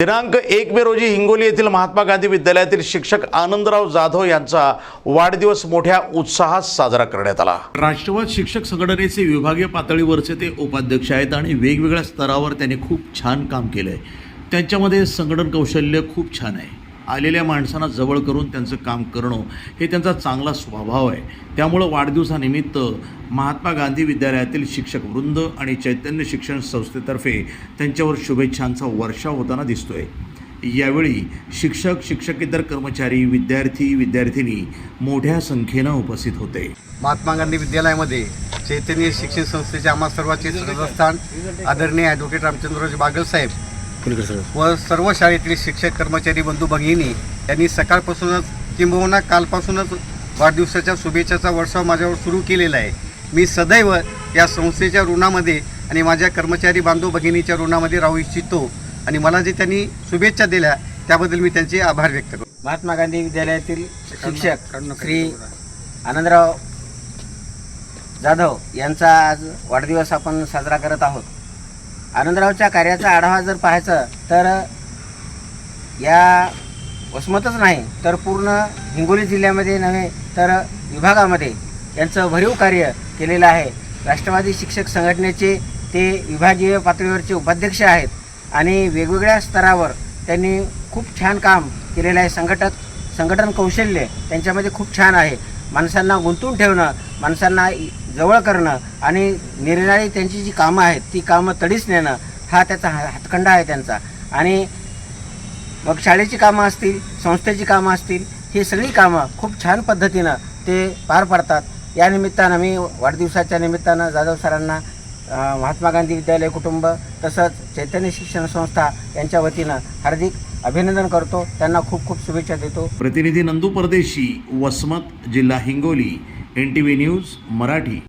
दिनांक एक मे रोजी हिंगोली येथील महात्मा गांधी विद्यालयातील शिक्षक आनंदराव जाधव यांचा वाढदिवस मोठ्या उत्साहात साजरा करण्यात आला. राष्ट्रवाद शिक्षक संघटनेचे विभागीय पातळीवरचे ते उपाध्यक्ष आहेत आणि वेगवेगळ्या स्तरावर त्यांनी खूप छान काम केलं आहे त्यांच्यामध्ये संघटन कौशल्य खूप छान आहे. आलेल्या माणसांना जवळ करून त्यांचं काम करणं हे त्यांचा चांगला स्वभाव आहे. त्यामुळं वाढदिवसानिमित्त महात्मा गांधी विद्यालयातील शिक्षक वृंद आणि चैतन्य शिक्षण संस्थेतर्फे त्यांच्यावर शुभेच्छांचा वर्षाव होताना दिसतोय. यावेळी शिक्षक शिक्षकेतर कर्मचारी विद्यार्थी विद्यार्थिनी मोठ्या संख्येनं उपस्थित होते. महात्मा गांधी विद्यालयामध्ये चैतन्य शिक्षण संस्थेचे आम्हा सर्वांचे सदस्थान आदरणीय ॲडव्होकेट रामचंद्रराज बागल साहेब व सर्व शाळेतील शिक्षक कर्मचारी बंधू भगिनी यांनी सकाळपासूनच किंबहुना कालपासूनच वाढदिवसाच्या शुभेच्छाचा वर्षाव माझ्यावर सुरू केलेला आहे. मी सदैव या संस्थेच्या ऋणामध्ये आणि माझ्या कर्मचारी बांधव भगिनीच्या ऋणामध्ये राहू इच्छितो आणि मला जे त्यांनी शुभेच्छा दिल्या त्याबद्दल मी त्यांचे आभार व्यक्त करतो. महात्मा गांधी विद्यालयातील शिक्षक श्री आनंदराव जाधव यांचा आज वाढदिवस आपण साजरा करत आहोत. आनंदरावच्या कार्याचा आढावा जर पाहायचा तर या वसमतच नाही तर पूर्ण हिंगोली जिल्ह्यामध्ये नव्हे तर विभागामध्ये यांचं भरीव कार्य केलेलं आहे. राष्ट्रवादी शिक्षक संघटनेचे ते विभागीय पातळीवरचे उपाध्यक्ष आहेत आणि वेगवेगळ्या स्तरावर त्यांनी खूप छान काम केलेलं आहे. संघटक संघटन कौशल्य त्यांच्यामध्ये खूप छान आहे. माणसांना गुंतवून ठेवणं माणसांना जवळ करणं आणि निरनिराळी त्यांची जी कामं आहेत ती कामं तडीच नेणं हा त्याचा हा- हातखंडा आहे त्यांचा. आणि मग शाळेची कामं असतील संस्थेची कामं असतील ही सगळी कामं खूप छान पद्धतीनं ते पार पाडतात. या निमित्तानं मी वाढदिवसाच्या निमित्तानं जाधव सरांना महात्मा गांधी विद्यालय कुटुंब तसंच चैतन्य शिक्षण संस्था यांच्या वतीनं हार्दिक अभिनंदन करतो. त्यांना खूप खूप शुभेच्छा देतो. प्रतिनिधी नंदू परदेशी वसमत जिल्हा Hingoli N T V news Marathi.